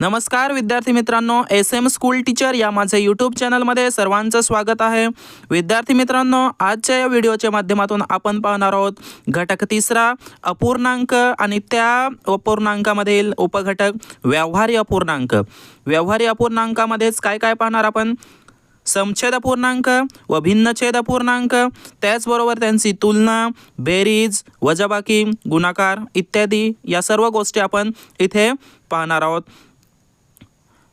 नमस्कार विद्यार्थी मित्रांनो. एस एम स्कूल टीचर या माझे यूट्यूब चॅनलमध्ये सर्वांचं स्वागत आहे. विद्यार्थी मित्रांनो आजच्या या व्हिडिओच्या माध्यमातून आपण पाहणार आहोत घटक तिसरा अपूर्णांक आणि त्या अपूर्णांकामधील उपघटक व्यवहारी अपूर्णांक. व्यवहारी अपूर्णांकामध्येच काय काय पाहणार आपण? समछेद अपूर्णांक व भिन्नछेद अपूर्णांक त्याचबरोबर त्यांची तुलना बेरीज वजाबाकी गुणाकार इत्यादी या सर्व गोष्टी आपण इथे पाहणार आहोत.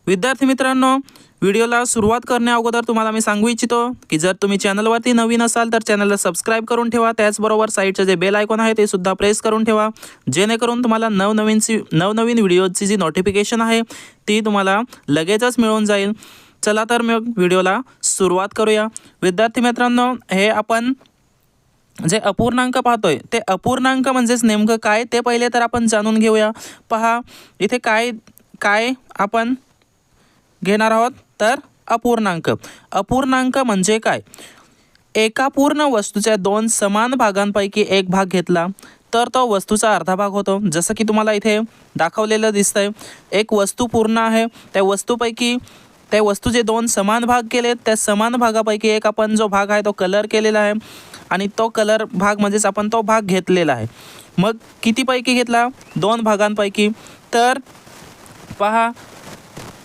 विद्यार्थी मित्रांनो व्हिडिओला सुरुवात करण्या अगोदर तुम्हाला मी सांगू इच्छितो की जर तुम्ही चॅनलवरती नवीन असाल तर चॅनलला सबस्क्राईब करून ठेवा. त्याचबरोबर साईडचं जे बेल आयकॉन आहे ते सुद्धा प्रेस करून ठेवा. जेणेकरून तुम्हाला नवनवीनची नवनवीन व्हिडिओची जी नोटिफिकेशन आहे ती तुम्हाला लगेचच मिळून जाईल. चला तर मग व्हिडिओला सुरुवात करूया. विद्यार्थी मित्रांनो हे आपण जे अपूर्णांक पाहतोय ते अपूर्णांक म्हणजेच नेमकं काय? ते पहिले तर आपण जाणून घेऊया. पहा इथे काय काय आपण घेणार आहोत तर अपूर्णांक. अपूर्णांक म्हणजे काय? एका पूर्ण वस्तूच्या दोन समान भागांपैकी एक भाग घेतला तर तो वस्तूचा अर्धा भाग होतो. जसं की तुम्हाला इथे दाखवलेलं दिसतंय एक वस्तू पूर्ण आहे त्या वस्तूपैकी त्या वस्तूचे दोन समान भाग केलेत त्या समान भागापैकी एक आपण जो भाग आहे तो कलर केलेला आहे आणि तो कलर भाग म्हणजेच आपण तो भाग घेतलेला आहे. मग कितीपैकी घेतला? दोन भागांपैकी. तर पहा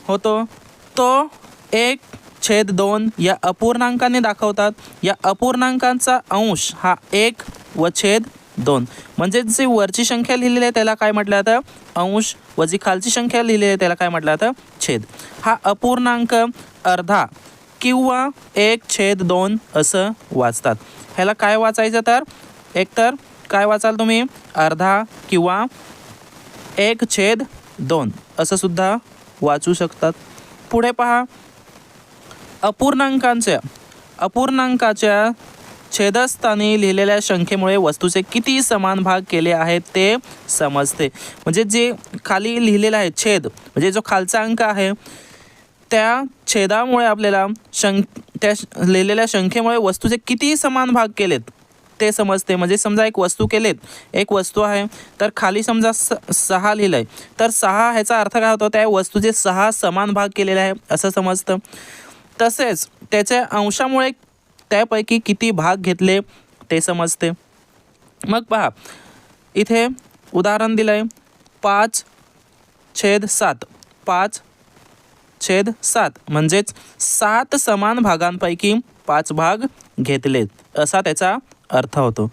होतो तो एक छेद दोन या अपूर्णांकाने दाखवतात. या अपूर्णांकांचा अंश हा एक व छेद दोन. म्हणजे जी वरची संख्या लिहिलेली आहे त्याला काय म्हटलं जातं? अंश व जी खालची संख्या लिहिलेली आहे त्याला काय म्हटलं जातं? छेद. हा अपूर्णांक अर्धा किंवा एक छेद दोन असं वाचतात. ह्याला काय वाचायचं तर? एकतर काय वाचाल तुम्ही? अर्धा किंवा एक छेद दोन असं सुद्धा वाचू शकतात. पुढे पहा. अपूर्णांकांच्या अपूर्णांकाच्या छेदस्थानी लिहिलेल्या संख्येमुळे वस्तूचे किती समान भाग केले आहेत ते समजते. म्हणजे जे खाली लिहिलेलं आहे छेद म्हणजे जो खालचा अंक आहे त्या छेदामुळे आपल्याला शं त्या लिहिलेल्या संख्येमुळे वस्तूचे किती समान भाग केलेत? ते समजते. म्हणजे समजा एक वस्तू केलेत एक वस्तू आहे तर खाली समजा स सहा लिहिलं आहे तर सहा ह्याचा अर्थ काय होतो? त्या वस्तूचे सहा समान भाग केलेले आहे असं समजतं. तसेच त्याच्या अंशामुळे त्यापैकी किती भाग घेतले ते समजते. मग पहा इथे उदाहरण दिलं आहे पाच छेद सात. पाच छेद सात. म्हणजेच सात समान भागांपैकी पाच भाग घेतलेत असा त्याचा अर्थ होतो.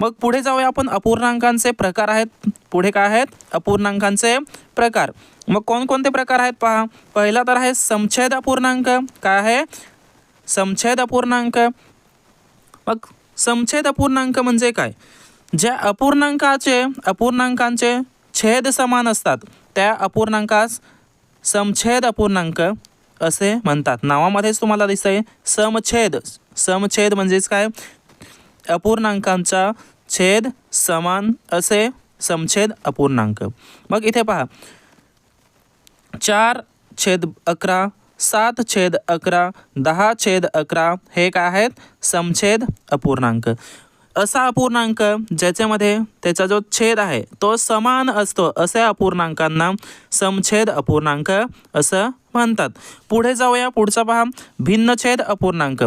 मग पुढे जाऊया आपण अपूर्णांकांचे प्रकार आहेत. पुढे काय आहेत? अपूर्णांकांचे प्रकार. मग कोणकोणते प्रकार आहेत पहा. पहिला तर आहे समछेद अपूर्णांक. काय आहे? समछेद अपूर्णांक. मग समछेद अपूर्णांक म्हणजे काय? ज्या अपूर्णांकाचे अपूर्णांकांचे छेद समान असतात त्या अपूर्णांकास समछेद अपूर्णांक असे म्हणतात. नावामध्येच तुम्हाला दिसतंय. समछेद. समछेद म्हणजेच काय? अपूर्णांकांचा छेद समान असे समछेद अपूर्णांक. मग इथे पहा. चार छेद अकरा सात छेद अकरा दहा छेद अकरा हे काय आहेत? समछेद अपूर्णांक. असा अपूर्णांक ज्याच्यामध्ये त्याचा जो छेद आहे तो समान असतो अशा अपूर्णांकांना समछेद अपूर्णांक असं म्हणतात. पुढे जाऊया पुढचा पहा. भिन्न छेद अपूर्णांक.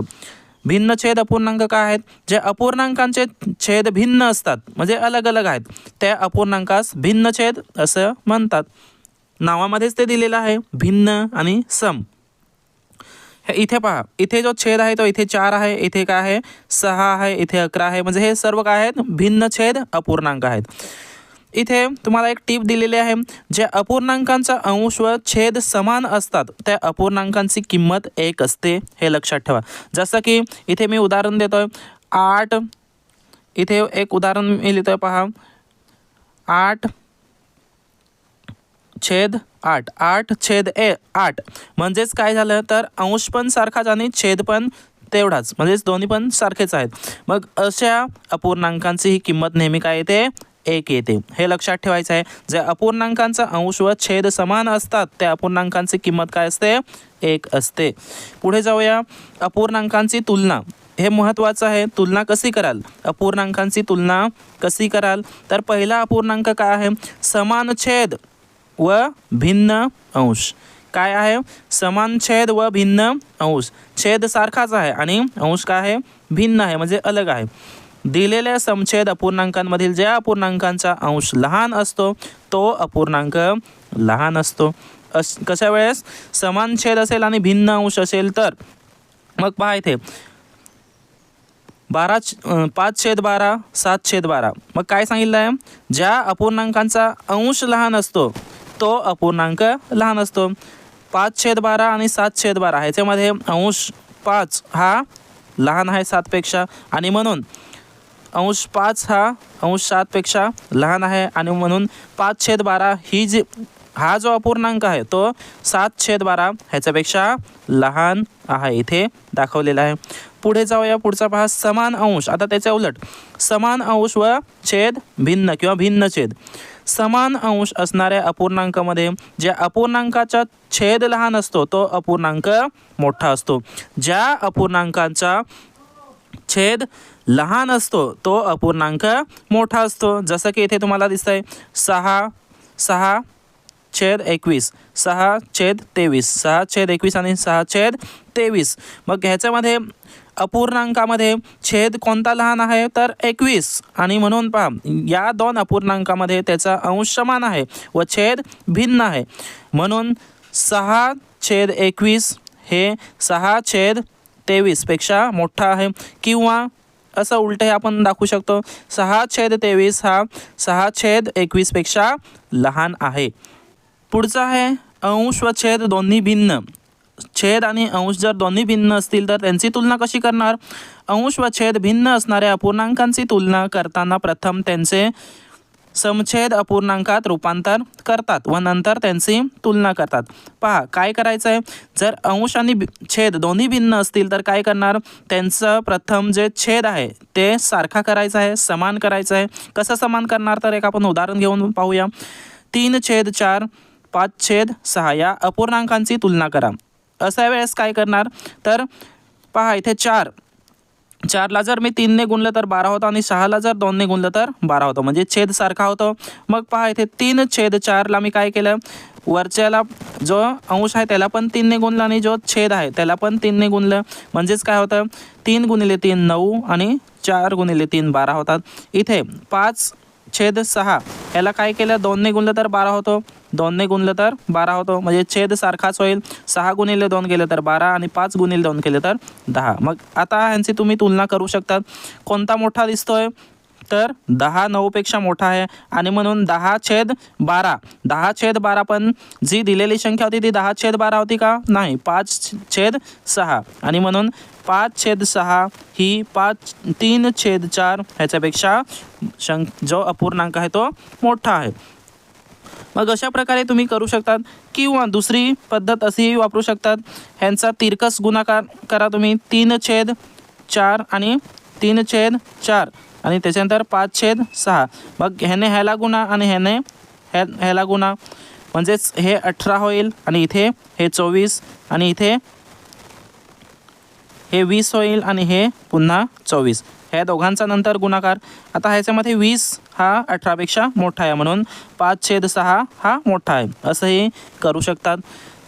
भिन्न छेद अपूर्णांक काय आहेत? जे अपूर्णांकांचे छेद भिन्न असतात म्हणजे अलग अलग आहेत. त्या अपूर्णांकास भिन्न छेद असं म्हणतात. नावामध्येच ते दिलेलं आहे भिन्न आणि सम. हे इथे पहा. इथे जो छेद आहे तो इथे चार आहे इथे काय आहे? सहा आहे इथे अकरा आहे. म्हणजे हे सर्व काय आहेत? भिन्न छेद अपूर्णांक आहेत. इथे तुम्हाला एक टीप दिलेली आहे. ज्या अपूर्णांकांचा अंश व छेद समान असतात त्या अपूर्णांकांची किंमत एक असते हे लक्षात ठेवा. जसं की इथे मी उदाहरण देतो आहे आठ इथे एक उदाहरण मी लिहितो आहे पहा. आठ छेद आठ. आठ छेद ए आठ. म्हणजेच काय झालं तर अंश पण सारखाच आणि छेद पण तेवढाच. म्हणजेच दोन्ही पण सारखेच आहेत. मग अशा अपूर्णांकांची ही किंमत नेहमी काय येते? एक येते. हे लक्षात ठेवायचं आहे जे अपूर्णांकांचा अंश व छेद समान असतात त्या अपूर्णांकांची किंमत काय असते? एक असते. पुढे जाऊया. अपूर्णांकांची तुलना. हे महत्त्वाचं आहे. तुलना कशी कराल? अपूर्णांकांची तुलना कशी कराल? तर पहिला अपूर्णांक काय आहे? समान छेद व भिन्न अंश. काय आहे? समान छेद व भिन्न अंश. छेद सारखाच आहे आणि अंश काय आहे? भिन्न आहे म्हणजे अलग आहे. दिलेल्या समछेद अपूर्णांकांमधील ज्या अपूर्णांकांचा अंश लहान असतो तो अपूर्णांक लहान असतो. अस कशा वेळेस? समान छेद असेल आणि भिन्न अंश असेल तर. मग पहा इथे. बारा पाच छेद बारा सात छेद बारा. मग काय सांगितलं आहे ज्या अपूर्णांकांचा अंश लहान असतो तो अपूर्णांक लहान असतो. पाच छेद बारा आणि सात छेद बारा. ह्याच्यामध्ये अंश पाच हा लहान आहे सातपेक्षा. आणि म्हणून अंश पाच हा अंश सातपेक्षा लहान आहे. आणि म्हणून पाच छेद बारा ही जी हा जो अपूर्णांक आहे तो सात छेद बारा ह्याच्यापेक्षा लहान आहे. इथे दाखवलेला आहे. पुढे जाऊया. पुढचा पहा. समान अंश. आता त्याच्या उलट. समान अंश व छेद भिन्न किंवा भिन्न छेद. समान अंश असणाऱ्या अपूर्णांकामध्ये ज्या अपूर्णांकाचा छेद लहान असतो तो अपूर्णांक मोठा असतो. ज्या अपूर्णांकांचा छेद लहान असतो तो अपूर्णांक मोठा असतो. जसं की इथे तुम्हाला दिसतंय सहा सहा छेद एकवीस सहा छेद तेवीस सहा छेद एकवीस आणि सहा छेद तेवीस. मग ह्याच्यामध्ये अपूर्णांकामध्ये छेद कोणता लहान आहे? तर एकवीस. आणि म्हणून पहा या दोन अपूर्णांकामध्ये त्याचा अंश समान आहे व छेद भिन्न आहे. म्हणून सहा छेद एकवीस हे सहा छेद तेवीसपेक्षा मोठा आहे. किंवा असं उलटं हे आपण दाखवू शकतो. सहा छेद तेवीस हा सहा छेद एकवीसपेक्षा लहान आहे. पुढचं आहे अंश व छेद दोन्ही भिन्न. छेद आणि अंश जर दोन्ही भिन्न असतील तर त्यांची तुलना कशी करणार? अंश व छेद भिन्न असणाऱ्या अपूर्णांकांची तुलना करताना प्रथम त्यांचे समछेद अपूर्णांकात रूपांतर करतात व नंतर त्यांची तुलना करतात. पहा काय करायचं आहे जर अंश आणि बि- छेद दोन्ही भिन्न असतील तर काय करणार? त्यांचं प्रथम जे छेद आहे ते सारखा करायचं आहे समान करायचं आहे. कसं समान करणार? तर एक आपण उदाहरण घेऊन पाहूया. तीन छेद चार पाच छेद सहा या अपूर्णांकांची तुलना करा. अशा वेळेस काय करणार? तर पहा इथे चार चारला जर मी तीनने गुणलं तर बारा होतं आणि सहाला जर दोनने गुणलं तर बारा होतं. म्हणजे छेद सारखा होतो. मग पहा इथे तीन छेद चारला मी काय केलं? वरच्याला जो अंश आहे त्याला पण तीनने गुणलं आणि जो छेद आहे त्याला पण तीनने गुणलं. म्हणजेच काय होतं? तीन गुणिले तीन नऊ आणि चार गुणिले तीन बारा होतात. इथे पाच छेद सहा. याला काय केलं? दोनने गुणलं तर बारा होतो. दोनने गुणलं तर बारा होतो. म्हणजे छेद सारखाच होईल. सहा गुणिले दोन केले तर बारा आणि पाच गुणिले दोन केले तर दहा. मग आता ह्यांची तुम्ही तुलना करू शकतात. कोणता मोठा दिसतोय? तर दहा नऊपेक्षा मोठा आहे. आणि म्हणून दहा छेद बारा. दहा छेद बारा पण जी दिलेली संख्या होती ती दहा छेद बारा होती का? नाही. पाच छेद सहा. आणि म्हणून पाच छेद सहा ही पाच तीन छेद चार ह्याच्यापेक्षा शं जो अपूर्णांक आहे तो मोठा आहे. मग अशा प्रकारे तुम्ही करू शकतात किंवा दुसरी पद्धत अशीही वापरू शकतात. ह्यांचा तिरकस गुणाकार करा तुम्ही. तीन छेद चार आणि तीन छेद चार. आणि त्याच्यानंतर पाच छेद सहा. मग ह्याने ह्याला गुणा आणि ह्याने ह्या ह्याला गुणा. म्हणजेच हे अठरा होईल आणि इथे हे चोवीस आणि इथे हे वीस होईल आणि हे पुन्हा चोवीस. ह्या दोघांचा नंतर गुणाकार. आता ह्याच्यामध्ये वीस हा अठरापेक्षा मोठा आहे म्हणून पाच छेद सहा हा मोठा आहे. असंही करू शकतात.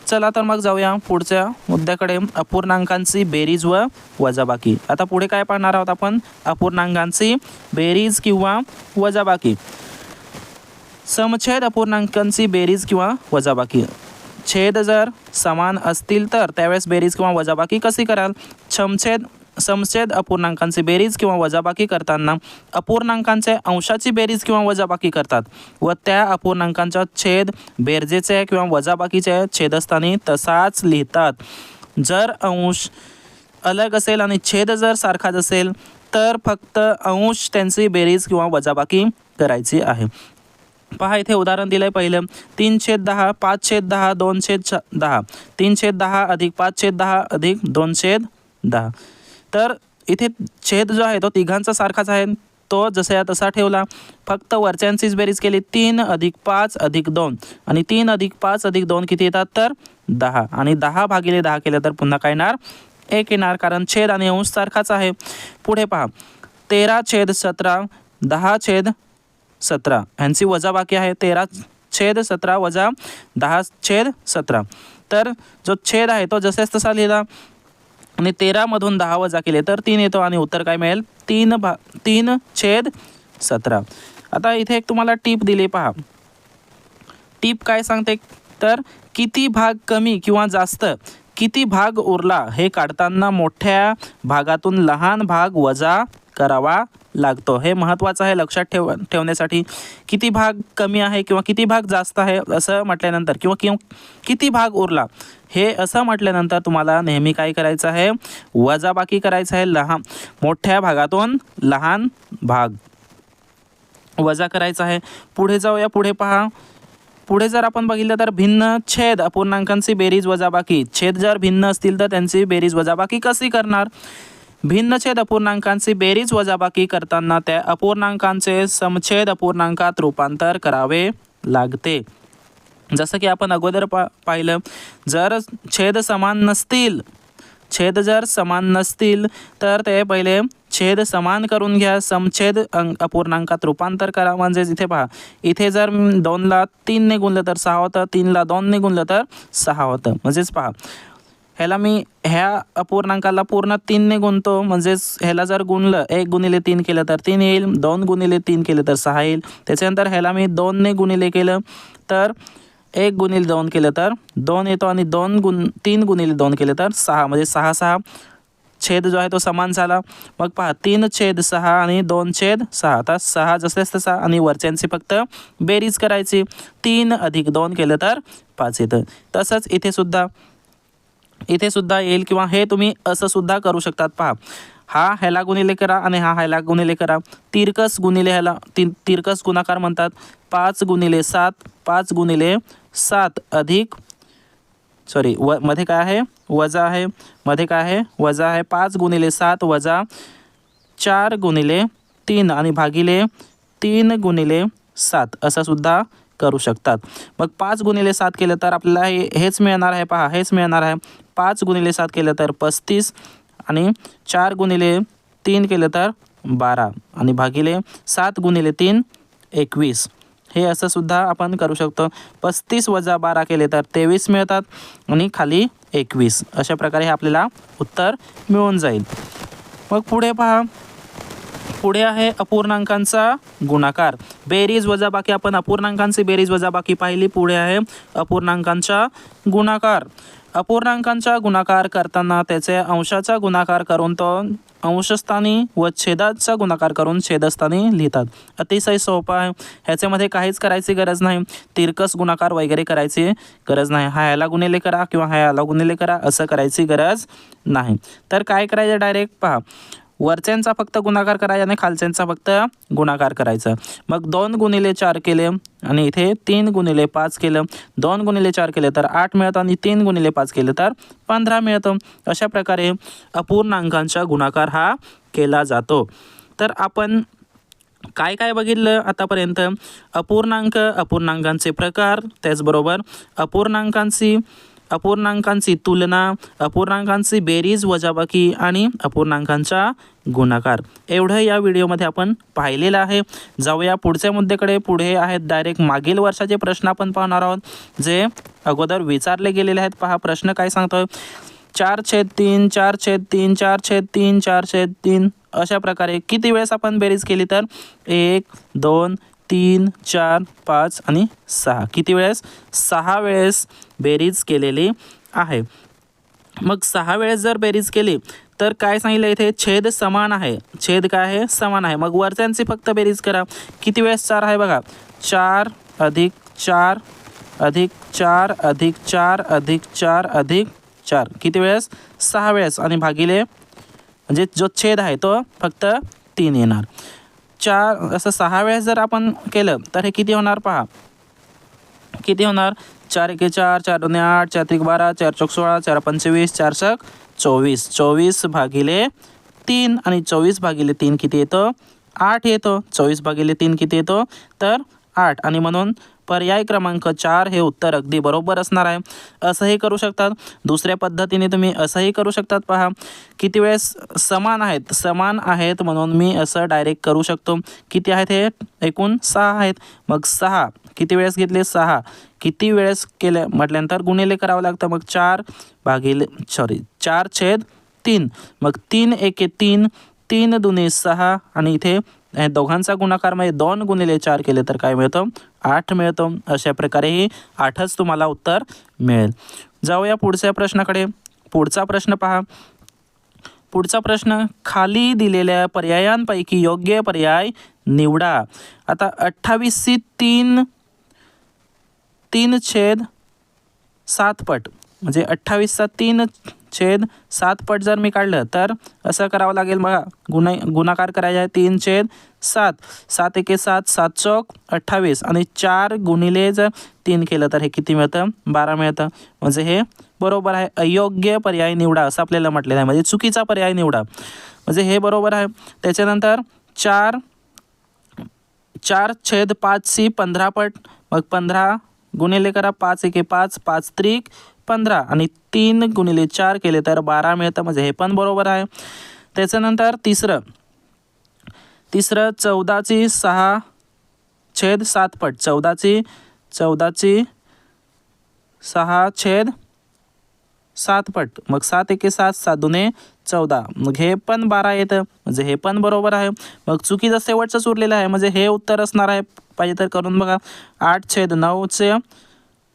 चला तर मग जाऊया पुढच्या मुद्द्याकडे. अपूर्णांकांची बेरीज व वजाबाकी. आता पुढे काय पाहणार आहोत आपण? अपूर्णांकांची बेरीज किंवा वजाबाकी. समछेद अपूर्णांकांची बेरीज किंवा वजाबाकी. छेद जर समान असतील तर त्यावेळेस बेरीज किंवा वजाबाकी कशी कराल? छमछेद समछेद अपूर्णांकांची बेरीज किंवा वजाबाकी करताना अपूर्णांकांचे अंशाची बेरीज किंवा वजाबाकी करतात व त्या अपूर्णांकांचा छेद बेरजेचे किंवा वजाबाकीच्या छेदस्थानी तसाच लिहितात. जर अंश अलग असेल आणि छेद जर सारखाच असेल तर फक्त अंश त्यांची बेरीज किंवा वजाबाकी करायची आहे. पहा इथे उदाहरण आहे पहिलं. तीन छेद दहा पाच छेद दहा दोन छेद छ दहा. तीन छेद दहा अधिक पाच छेद दहा अधिक दोन छेद दहा. तर इथे छेद जो आहे तो तिघांचा सारखाच आहे. तो जसा तसा ठेवला. फक्त वरच्यांचीच बेरीज केली. तीन अधिक पाच अधिक दोन. आणि तीन अधिक पाच अधिक दोन किती येतात? तर दहा. आणि दहा भागिले दहा केलं तर पुन्हा काय येणार? एक येणार. कारण छेद आणि अंश सारखाच आहे. पुढे पहा. तेरा छेद सतरा दहा छेद सतरा. ह्यांची वजा बाकी आहे. तेरा छेद सतरा वजा दहा छेद सतरा. तर जो छेद आहे तो जसेच तसा लिहिला. आणि तेरामधून दहा वजा केले तर तीन येतो आणि उत्तर काय मिळेल? तीन भा तीन छेद सतरा. आता इथे एक तुम्हाला टीप दिली पहा. टीप काय सांगते? तर किती भाग कमी किंवा जास्त किती भाग उरला हे काढताना मोठ्या भागातून लहान भाग वजा करावा लागतो. हे महत्त्वाचं आहे लक्षात ठेव ठेवण्यासाठी. किती भाग कमी आहे किंवा किती भाग जास्त आहे असं म्हटल्यानंतर किंवा किंवा किती भाग उरला हे असं म्हटल्यानंतर तुम्हाला नेहमी काय करायचं आहे? वजाबाकी करायचं आहे लहान मोठ्या भागातून लहान भाग. वजा करायचा आहे. पुढे जाऊया पुढे पहा. पुढे जर आपण बघितलं तर भिन्न छेद अपूर्णांकांची बेरीज वजाबाकी. छेद जर भिन्न असतील तर त्यांची बेरीज वजाबाकी कशी करणार? भिन्न छेद अपूर्णांकांची बेरीज वजाबाकी करताना त्या अपूर्णांकांचे समछेद अपूर्णांकात रूपांतर करावे लागते. जसं की आपण अगोदर पा पाहिलं जर छेद समान नसतील छेद जर समान नसतील तर ते पहिले छेद समान करून घ्या समछेद अंक अपूर्णांकात रूपांतर करा. म्हणजे इथे पहा इथे जर दोनला तीनने गुणलं तर सहा होतं तीनला दोनने गुणलं तर सहा होतं. म्हणजेच पहा ह्याला मी ह्या अपूर्णांकाला पूर्ण तीनने गुणतो. म्हणजेच ह्याला जर गुणलं एक गुणिले तीन केलं तर तीन येईल दोन गुणिले तीन केलं तर सहा येईल. त्याच्यानंतर ह्याला मी दोनने गुणिले केलं तर एक गुणिले दोन केलं तर दोन येतो आणि दोन गुण तीन गुणिले दोन केलं तर सहा. म्हणजे सहा सहा छेद जो आहे तो समान झाला. मग पहा तीन छेद सहा आणि दोन छेद सहा. आता सहा जसेच तसा आणि वरच्यांची फक्त बेरीज करायची. तीन अधिक दोन केलं तर पाच येतं. तसंच इथे सुद्धा इथे सुद्धा येईल किंवा हे तुम्ही असं सुद्धा करू शकतात. पहा हा ह्याला गुणिले करा आणि हा ह्याला गुणिले करा. तिरकस गुणिले ह्याला ती तिरकस गुणाकार म्हणतात. पाच गुणिले सात पाच गुणिले सात अधिक सॉरी व मध्ये काय आहे? वजा आहे. मध्ये काय आहे? वजा आहे. पाच गुणिले सात वजा चार गुणिले तीन आणि भागिले तीन गुणिले सात. असं सुद्धा करू शकतात. मग पाच गुणिले सात केलं तर आपल्याला हे हेच मिळणार आहे. पहा हेच मिळणार आहे. पाच गुणिले सात केलं तर पस्तीस आणि चार गुणिले तीन केलं तर बारा आणि भागिले सात गुणिले तीन एकवीस. हे असं सुद्धा आपण करू शकतो. पस्तीस वजा बारा केले तर तेवीस मिळतात आणि खाली एकवीस. अशा प्रकारे हे आपल्याला उत्तर मिळून जाईल. मग पुढे पहा. पुढे आहे अपूर्णांकांचा गुणाकार. बेरीज वजाबाकी आपण अपूर्णांकांची बेरीज वजाबाकी पाहिली. पुढे आहे अपूर्णांकांचा गुणाकार. अपूर्णांकांचा गुणाकार करताना त्याचे अंशाचा गुणाकार करून तो अंशस्थानी व छेदाचा गुणाकार करून छेदस्थानी लिहितात. अतिशय सोपा आहे. ह्याच्यामध्ये काहीच करायची गरज नाही. तिरकस गुणाकार वगैरे करायची गरज नाही. हा याला गुणिले करा किंवा हा याला गुणिले करा असं करायची गरज नाही. तर काय करायचं? डायरेक्ट पहा. वरच्यांचा फक्त गुणाकार करायचा आणि खालच्यांचा फक्त गुणाकार करायचा. मग दोन गुणिले चार केले आणि इथे तीन गुणिले पाच केलं. दोन गुणिले चार केले तर आठ मिळतं आणि तीन गुणिले पाच केले तर पंधरा मिळतं. अशा प्रकारे अपूर्णांकांचा गुणाकार हा केला जातो. तर आपण काय काय बघितलं आतापर्यंत? अपूर्णांक अपूर्णांकांचे प्रकार त्याचबरोबर अपूर्णांकांची अपूर्णांकांची तुलना अपूर्णांकांची बेरीज वजाबाकी आणि अपूर्णांकांचा गुणाकार. एवढं या व्हिडिओमध्ये आपण पाहिलेलं आहे. जाऊया पुढच्या मुद्द्याकडे. पुढे आहेत डायरेक्ट मागील वर्षाचे प्रश्न आपण पाहणार आहोत जे अगोदर विचारले गेलेले आहेत. पहा प्रश्न काय सांगतोय? चार छेद तीन चार छेद तीन चार छेद तीन चार छेद तीन. अशा प्रकारे किती वेळेस आपण बेरीज केली तर? एक दोन तीन चार पाच आणि सहा. किती वेळेस? सहा वेळेस बेरीज केलेली आहे. मग सहा वेळेस जर बेरीज केली तर काय सांगितलं इथे? छेद समान आहे. छेद काय आहे? समान आहे. मग वरच्यांची फक्त बेरीज करा. किती वेळेस चार आहे बघा? चार अधिक चार अधिक चार अधिक चार अधिक चार अधिक चार. किती वेळेस? सहा वेळेस. आणि भागिले म्हणजे जो छेद आहे तो फक्त तीन येणार. चार असं सहा वेळेस जर आपण केलं तर हे किती होणार पहा? किती होणार? चार एके चार चार दोन आठ चार त्रिक बारा चार चौक सोळा चार पंचवीस चार शक चोवीस. चोवीस भागिले तीन आणि चोवीस भागिले तीन किती येतं? आठ येतो. चोवीस भागिले तीन किती येतो? तर आठ. आणि म्हणून पर्याय क्रमांक चार हे उत्तर अगदी बरोबर असणार आहे. असंही करू शकतात. दुसऱ्या पद्धतीने तुम्ही असंही करू शकतात पहा. किती वेळेस समान आहेत? समान आहेत म्हणून मी असं डायरेक्ट करू शकतो. किती आहेत हे? एकूण सहा आहेत. मग सहा किती वेळेस घेतले? सहा. किती वेळेस केले? म्हटल्यानंतर गुणिले करावं लागतं. मग चार भागिले सॉरी चार छेद तीन. मग तीन एके तीन तीन दुने सहा आणि इथे दोघांचा गुणाकार म्हणजे दोन गुणिले चार केले तर काय मिळतं? आठ मिळतं. अशा प्रकारेही आठच तुम्हाला उत्तर मिळेल. जाऊया पुढच्या प्रश्नाकडे. पुढचा प्रश्न पहा. पुढचा प्रश्न खाली दिलेल्या पर्यायांपैकी योग्य पर्याय निवडा. आता अठ्ठावीसची तीन तीन छेद सात पट. म्हणजे अठ्ठावीसचा तीन छेद सात पट जर मी काढलं तर असं करावं लागेल बघा. गुन्हा गुणाकार करायचा आहे तीन छेद सात. सात एके सात सात चौक अठ्ठावीस. आणि चार गुणिले जर तीन केलं तर हे किती मिळतं? बारा मिळतं. म्हणजे हे बरोबर आहे अयोग्य पर्याय निवडा असं आपल्याला म्हटलेलं आहे. म्हणजे चुकीचा पर्याय निवडा. म्हणजे हे बरोबर आहे. त्याच्यानंतर चार चार छेद पाच सी पंधरा पट. मग पंधरा गुणिले करा पाच एके पाच पाच त्रिक. पंधरा आणि तीन गुणिले चार केले तर बारा मिळतं. म्हणजे हे पण बरोबर आहे. त्याच्यानंतर तिसरं. तिसरं चौदाची सहा छेद सातपट चौदाची चौदाची सहा छेद सातपट मग सात एके सात सात दुने चौदा. मग हे पण बारा येतं. म्हणजे हे पण बरोबर आहे. मग चुकीचं शेवटचंच उरलेलं आहे म्हणजे हे उत्तर असणार आहे. पाहिजे तर करून बघा. आठ छेद नऊचे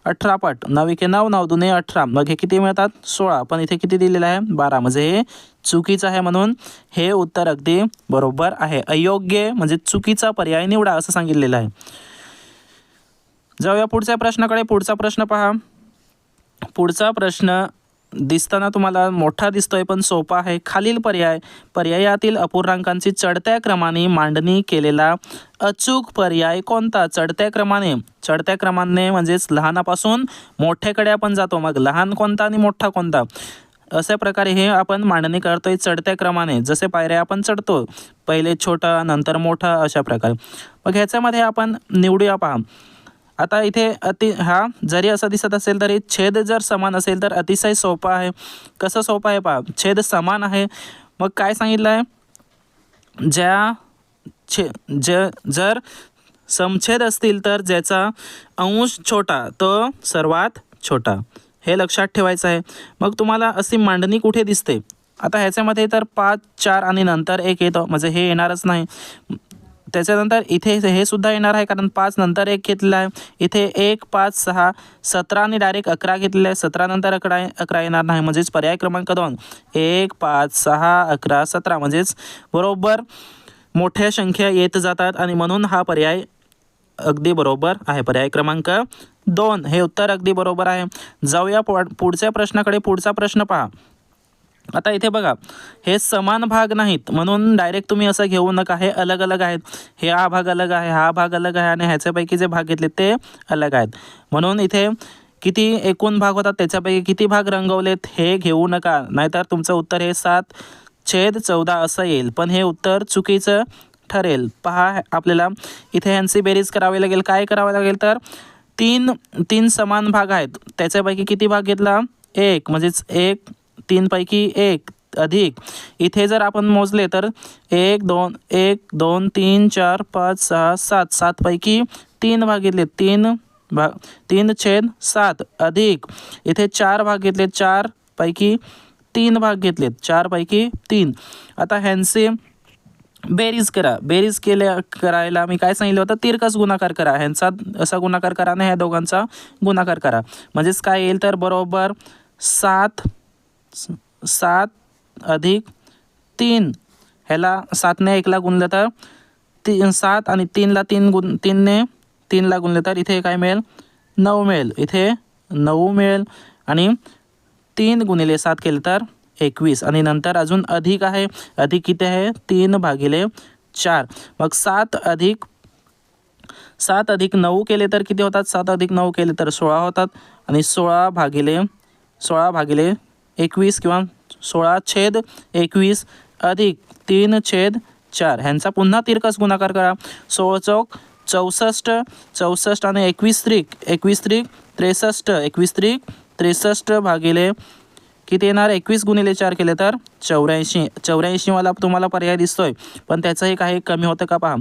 अठरा पट. नऊ एके नऊ नऊ दुने अठरा. मग हे किती मिळतात? सोळा. पण इथे किती दिलेलं आहे? बारा. म्हणजे हे चुकीचं आहे म्हणून हे उत्तर अगदी बरोबर आहे. अयोग्य म्हणजे चुकीचा पर्याय निवडा असं सांगितलेलं आहे. जाऊया पुढच्या प्रश्नाकडे. पुढचा प्रश्न पहा. पुढचा प्रश्न दिसताना तुम्हाला मोठा दिसतोय पण सोपा आहे. खालील पर्याय पर्यायातील अपूर्णांकांची चढत्या क्रमाने मांडणी केलेला अचूक पर्याय कोणता? चढत्या क्रमाने. चढत्या क्रमाने म्हणजेच लहानापासून मोठ्याकडे आपण जातो. मग लहान कोणता आणि मोठा कोणता? अशा प्रकारे हे आपण मांडणी करतोय चढत्या क्रमाने. जसे पायऱ्या आपण चढतो पहिले छोटा नंतर मोठा अशा प्रकारे. मग ह्याच्यामध्ये आपण निवडूया पहा. आता इथे अति हा जरी असं दिसत असेल तरी छेद जर समान असेल तर अतिशय सोपा आहे. कसं सोपं आहे पहा छेद समान आहे. मग काय सांगितलं आहे? ज्या छे ज जर समछेद असतील तर ज्याचा अंश छोटा तो सर्वात छोटा. हे लक्षात ठेवायचं आहे. मग तुम्हाला अशी मांडणी कुठे दिसते? आता ह्याच्यामध्ये तर पाच चार आणि नंतर एक येतं. म्हणजे हे येणारच नाही. त्याच्यानंतर इथे हे सुद्धा येणार आहे कारण पाच नंतर एक घेतलेला आहे. इथे एक पाच सहा सतरा आणि डायरेक्ट अकरा घेतलेलं आहे. सतरा नंतर अकरा अकरा येणार नाही. म्हणजेच पर्याय क्रमांक दोन. एक पाच सहा अकरा सतरा. म्हणजेच बरोबर मोठ्या संख्या येत जातात आणि म्हणून हा पर्याय अगदी बरोबर आहे. पर्याय क्रमांक दोन. हे उत्तर अगदी बरोबर आहे. जाऊया पुढच्या प्रश्नाकडे. पुढचा प्रश्न पहा. आता इथे बघा हे समान भाग नाहीत. म्हणून डायरेक्ट तुम्ही असं घेऊ नका. हे अलग अलग आहेत. हे हा भाग अलग आहे हा भाग अलग आहे आणि ह्याच्यापैकी जे भाग घेतले ते अलग आहेत. म्हणून इथे किती एकूण भाग होतात त्याच्यापैकी किती भाग रंगवलेत हे घेऊ नका. नाहीतर तुमचं उत्तर हे सात छेद चौदा असं येईल. पण हे उत्तर चुकीचं ठरेल. पहा आपल्याला इथे ह्यांची बेरीज करावी लागेल. काय करावं लागेल तर तीन तीन समान भाग आहेत. त्याच्यापैकी किती भाग घेतला? एक. म्हणजेच एक तीनपैकी एक अधिक. इथे जर आपण मोजले तर एक दोन एक दोन तीन चार पाच सहा सात. सातपैकी तीन भाग घेतले तीन भाग तीन छेद सात अधिक. इथे चार भाग घेतले चार पैकी तीन भाग घेतलेत चारपैकी तीन. आता ह्यांचे बेरीज करा. बेरीज केल्या करायला मी काय सांगितलं होतं? तिरकस गुणाकार करा. ह्यांचा असा गुणाकार करा आणि ह्या दोघांचा गुणाकार करा. म्हणजेच काय येईल तर बरोबर सात सात अधिक तीन. ह्याला सातने एकला गुणलं तर तीन सात आणि तीनला तीन गुण तीनने तीनला गुणले तर इथे काय मिळेल? नऊ मिळेल. इथे नऊ मिळेल. आणि तीन गुणिले सात केले तर एकवीस. आणि नंतर अजून अधिक आहे. अधिक किती आहे? तीन भागिले चार. मग सात अधिक सात अधिक नऊ केले तर किती होतात? सात अधिक नऊ केले तर सोळा होतात. आणि सोळा भागिले सोळा भागिले एकवीस किंवा सोळा छेद एकवीस अधिक तीन छेद चार. ह्यांचा पुन्हा तिरकस गुणाकार करा. सोळ चौक चौसष्ट चौसष्ट आणि एकवीस त्रिक. एकवीस त्रिक त्रेसष्ट. एकवीस त्रिक त्रेसष्ट भागिले किती येणार? एकवीस गुणिले चार केले तर चौऱ्याऐंशी. चौऱ्याऐंशीवाला तुम्हाला पर्याय दिसतोय. पण त्याचंही काही कमी होतं का पहा?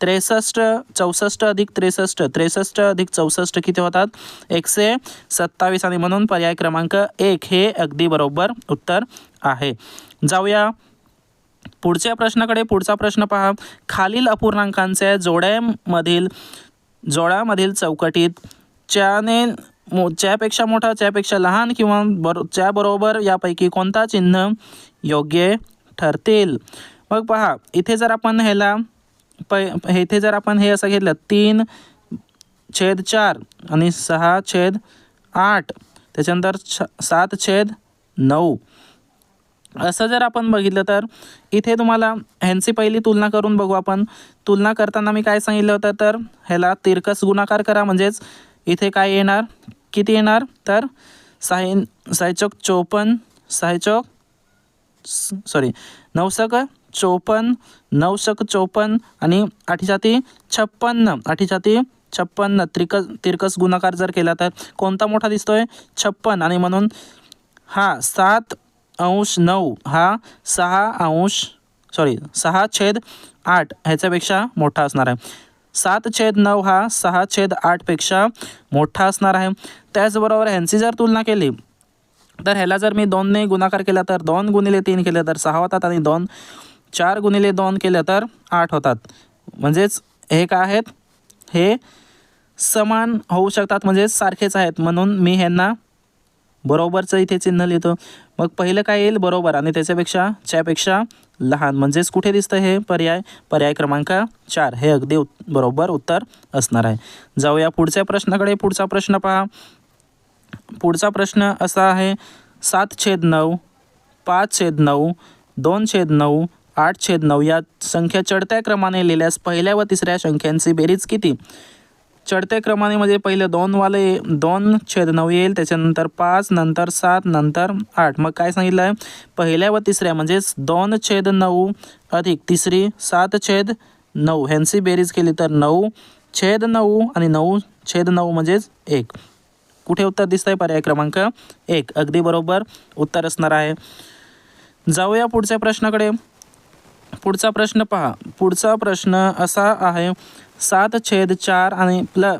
त्रेसष्ट चौसष्ट अधिक त्रेसष्ट. त्रेसष्ट अधिक चौसष्ट किती होतात? एकशे सत्तावीस. आणि म्हणून पर्याय क्रमांक एक हे अगदी बरोबर उत्तर आहे. जाऊया. पुढच्या प्रश्नाकडे पुढचा प्रश्न पहा. खालील अपूर्णांकांच्या जोड्यामधील जोड्यामधील चौकटीत च्याने मो च्यापेक्षा मोठा च्यापेक्षा लहान किंवा बरो च्याबरोबर यापैकी कोणता चिन्ह योग्य ठरतील? मग पहा इथे जर आपण ह्याला पै इथे जर आपण हे असं घेतलं तीन छेद चार आणि सहा छेद आठ त्याच्यानंतर छ सात छेद नऊ. असं जर आपण बघितलं तर इथे तुम्हाला ह्यांची पहिली तुलना करून बघू आपण. तुलना करताना मी काय सांगितलं होतं तर ह्याला तिरकस गुणाकार करा म्हणजेच इथे काय येणार? किती येणार? तर साही चौपन्न चोपन्न सायचोक सॉरी नवशक चौपन्न नवशक चौपन्न आणि आठीछाती छप्पन्न आठीछाती छप्पन्न. त्रिकस तिरकस गुणाकार जर केला तर कोणता मोठा दिसतोय? छप्पन आणि म्हणून हा सात अंश नऊ हा सहा अंश सॉरी सहा छेद आठ ह्याच्यापेक्षा मोठा असणार आहे. सात छेद नऊ हा सहा छेद आठपेक्षा मोठा असणार आहे. त्याचबरोबर ह्यांची जर तुलना केली तर ह्याला जर मी दोनने गुणाकार केला तर दोन गुणिले तीन केले तर सहा होतात आणि दोन चार गुणिले दोन केले तर आठ होतात. म्हणजेच हे काय आहेत? हे समान होऊ शकतात म्हणजेच सारखेच आहेत. म्हणून मी ह्यांना बरोबरचं इथे चिन्ह लिहितो. मग पहिलं काय येईल? बरोबर. आणि त्याच्यापेक्षा च्यापेक्षा लहान. म्हणजेच कुठे दिसतं हे? पर्याय पर्याय क्रमांक चार. हे अगदी उत बरोबर उत्तर असणार आहे. जाऊया पुढच्या प्रश्नाकडे. पुढचा प्रश्न पहा. पुढचा प्रश्न असा आहे. सात छेद नऊ पाच छेद नऊ दोन छेद नऊ आठ छेद नऊ या संख्या चढत्या क्रमाने लिहिल्यास पहिल्या व तिसऱ्या संख्यांची बेरीज किती? चढत्या क्रमाने म्हणजे पहिले दोनवाले दोन छेद नऊ येईल त्याच्यानंतर पाच नंतर सात नंतर आठ. मग काय सांगितलं आहे पहिल्या व तिसऱ्या म्हणजेच दोन छेद नऊ अधिक तिसरी सात छेद नऊ. ह्यांची बेरीज केली तर नऊ छेद नऊ आणि नऊ छेद नऊ म्हणजेच एक. कुठे उत्तर दिसत आहे पर्याय क्रमांक एक. अगदी बरोबर उत्तर असणार आहे. जाऊया पुढच्या प्रश्नाकडे. पुढचा प्रश्न पहा. पुढचा प्रश्न असा आहे सात छेद चार आणि प्ल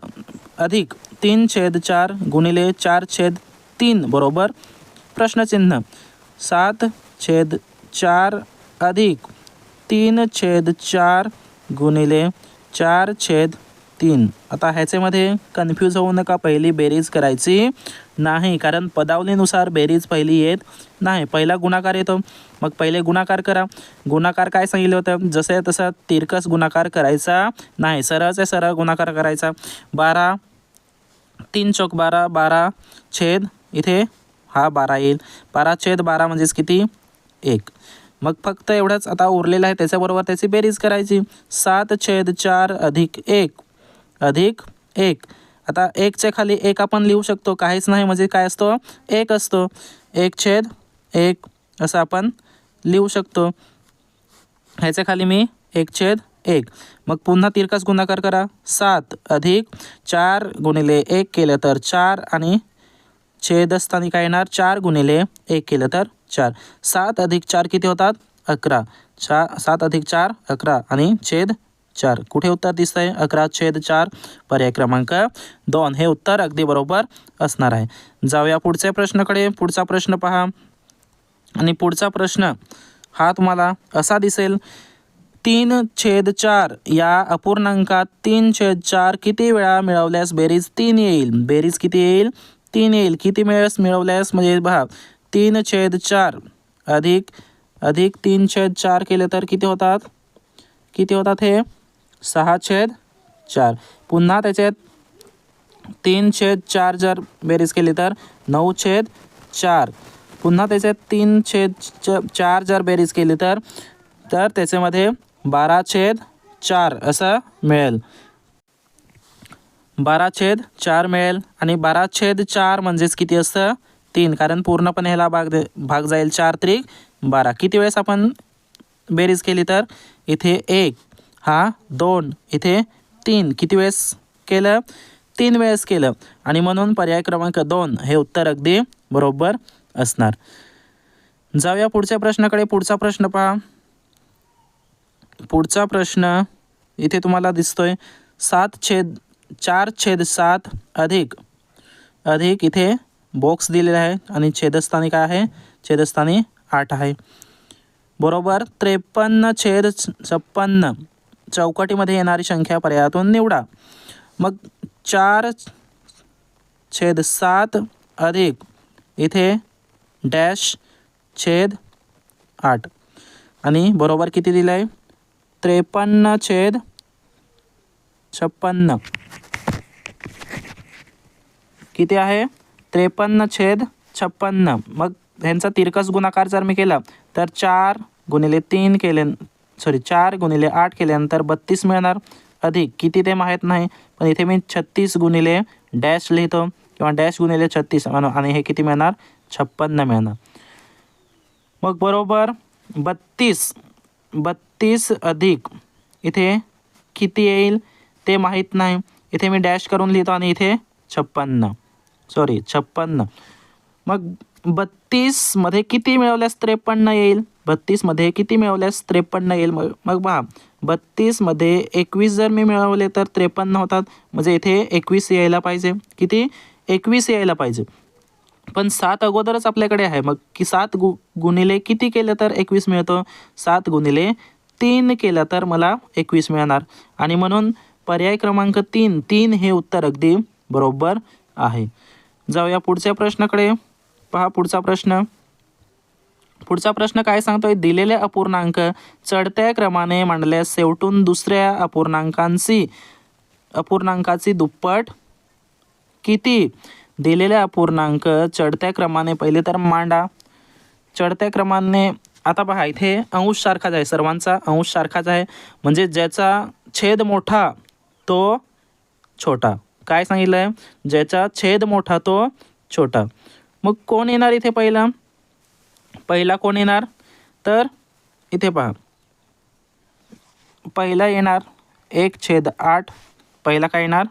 अधिक तीन छेद चार गुणिले चार छेद तीन बरोबर प्रश्नचिन्ह. सात छेद चार अधिक तीन छेद चार गुणिले चार छेद तीन. आता ह्याच्यामध्ये कन्फ्यूज होऊ नका पहिली बेरीज करायची नाही कारण पदावलीनुसार बेरीज पहिली येत नाही. पहिला गुणाकार येतो. मग पहिले गुणाकार करा. गुणाकार काय सांगितलं होतं? जसं तसं तिरकस गुणाकार करायचा नाही. सरळच सरळ गुणाकार करायचा. बारा तीन चौक बारा बारा छेद इथे हा बारा येईल. बारा छेद बारा म्हणजेच किती? एक. मग फक्त एवढंच. आता उरलेलं आहे त्याच्याबरोबर त्याची बेरीज करायची. सात छेद चार अधिक एक. अधिक एक. आता एकच्या खाली एक आपण लिहू शकतो काहीच नाही म्हणजे काय असतो? एक असतो. एक छेद एक असं आपण लिहू शकतो. ह्याच्या खाली मी एक छेद एक. मग पुन्हा तिरकाच गुणाकार करा. सात अधिक चार गुणिले एक केलं तर चार आणि छेद असताना काय येणार? चार गुणिले एक केलं तर चार. सात अधिक चार किती होतात? अकरा. चा सात अधिक चार अकरा आणि छेद चार। कुठे उत्तर दिसतं आहे अकरा छेद चार पर्याय क्रमांक दोन. हे उत्तर अगदी बरोबर असणार आहे. जाऊया पुढच्या प्रश्नाकडे. पुढचा प्रश्न पहा. आणि पुढचा प्रश्न हा तुम्हाला असा दिसेल. तीन छेद चार या अपूर्णांकात तीन छेद चार किती वेळा मिळवल्यास बेरीज तीन येईल? बेरीज किती येईल? तीन येईल. किती वेळेस मिळवल्यास? म्हणजे पहा तीन छेद चार अधिक अधिक तीन छेद चार केले तर किती होतात? किती होतात हे? सहा छेद चार. पुन्हा त्याच्यात तीन छेद चार जर बेरीज केली तर नऊ छेद चार. पुन्हा त्याच्यात तीन छेद च चार जर बेरीज केली तर तर त्याच्यामध्ये बारा छेद चार असं मिळेल. बारा छेद चार मिळेल आणि बारा छेद चार म्हणजेच किती असतं? तीन. कारण पूर्णपणे ह्याला भाग दे भाग जाईल चार त्रिक बारा. किती वेळेस आपण बेरीज केली तर? इथे एक. हा दोन इथे तीन. किती वेळेस केलं? तीन वेळेस केलं. आणि म्हणून पर्याय क्रमांक दोन हे उत्तर अगदी बरोबर असणार. जाऊया पुढच्या प्रश्नाकडे. पुढचा प्रश्न पहा. पुढचा प्रश्न इथे तुम्हाला दिसतोय. सात छेद चार छेद सात अधिक अधिक इथे बॉक्स दिलेला आहे. आणि छेदस्थानी काय आहे? छेदस्थानी आठ आहे. बरोबर? त्रेपन्न छेद छप्पन्न. चौकटीमध्ये येणारी संख्या पर्यायातून निवडा. मग चार छेद सात अधिक इथे डॅश छेद आठ. आणि बरोबर किती दिलं आहे त्रेपन्न छेद छप्पन्न. किती आहे? त्रेपन्न छेद छप्पन्न. मग ह्यांचा तिरकस गुणाकार जर मी केला तर चार गुणिले तीन केले सॉरी चार गुणिले आठ केल्यानंतर बत्तीस मिळणार. अधिक किती ते माहीत नाही पण इथे मी छत्तीस गुणिले डॅश लिहितो किंवा डॅश गुणिले छत्तीस आणि आणि हे किती मिळणार? छप्पन्न मिळणार. मग बरोबर बत्तीस. बत्तीस अधिक इथे किती येईल ते माहीत नाही. इथे मी डॅश करून लिहितो आणि इथे छप्पन्न. सॉरी छप्पन्न. मग बत्तीसमध्ये किती मिळवल्यास त्रेपन्न येईल? बत्तीसमध्ये किती मिळवल्यास त्रेपन्न येईल? मग मग पहा. बत्तीसमध्ये एकवीस जर मी मिळवले तर त्रेपन्न होतात. म्हणजे इथे एकवीस यायला पाहिजे. किती? एकवीस यायला पाहिजे. पण सात अगोदरच आपल्याकडे आहे. मग की सात गु गुणिले किती केलं तर एकवीस मिळतं? सात गुणिले तीन केलं तर मला एकवीस मिळणार. आणि म्हणून पर्याय क्रमांक तीन तीन हे उत्तर अगदी बरोबर आहे. जाऊया पुढच्या प्रश्नाकडे. पहा पुढचा प्रश्न. पुढचा प्रश्न काय सांगतोय? दिलेले अपूर्णांक चढत्या क्रमाने मांडल्यास शेवटून दुसऱ्या अपूर्णांकांची अपूर्णांकाची दुप्पट किती? दिलेल्या अपूर्णांक चढत्या क्रमाने पहिले तर मांडा. चढत्या क्रमाने आता पहा इथे अंश सारखाच आहे सर्वांचा अंश सारखाच आहे. म्हणजे ज्याचा छेद मोठा तो छोटा. काय सांगितलं आहे ज्याचा छेद मोठा तो छोटा. मग कोण येणार इथे पहिला? पहिला कोण येणार? तर इथे पहा. पहिला येणार एक छेद आठ. पहिला काय येणार?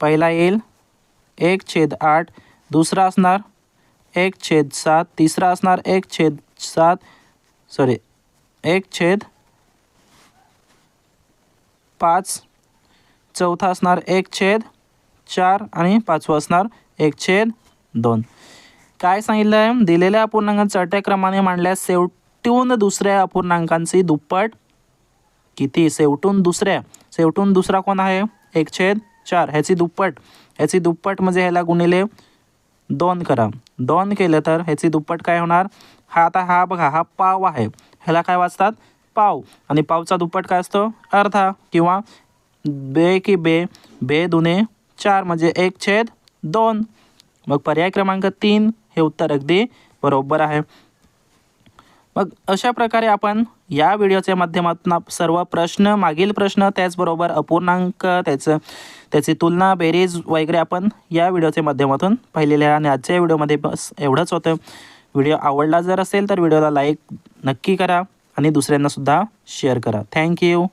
पहिला येईल एक छेद आठ. दुसरा असणार एक छेद सात. तिसरा असणार एक छेद सात. सॉरी एक छेद पाच. चौथा असणार एक छेद चार आणि पाचवं असणार एक छेद दोन. काय सांगितलं आहे दिलेल्या अपूर्णांक चढत्या क्रमाने मांडल्यास शेवटून दुसऱ्या अपूर्णांकांची दुप्पट किती? शेवटून दुसऱ्या. शेवटून दुसरा कोण आहे? एक छेद चार. ह्याची दुप्पट. ह्याची दुप्पट म्हणजे ह्याला गुणिले दोन करा. दोन केलं तर ह्याची दुप्पट काय होणार? हा आता हा बघा हा पाव आहे. ह्याला काय वाचतात? पाव. आणि पावचा दुप्पट काय असतो? अर्धा. किंवा बे की बे बे दुने चार. म्हणजे एक छेद दोन. मग पर्याय क्रमांक तीन. हे उत्तर अगदी बरोबर आहे. मग अशा प्रकारे आपण या व्हिडिओच्या माध्यमातून आप- सर्व प्रश्न मागील प्रश्न त्याचबरोबर अपूर्णांक त्याचं त्याची तुलना बेरीज वगैरे आपण या व्हिडिओच्या माध्यमातून पाहिलेले आहे. आणि आजच्या व्हिडिओमध्ये बस एवढंच होतं. व्हिडिओ आवडला जर असेल तर व्हिडिओला लाईक नक्की करा आणि दुसऱ्यांनासुद्धा शेअर करा. थँक्यू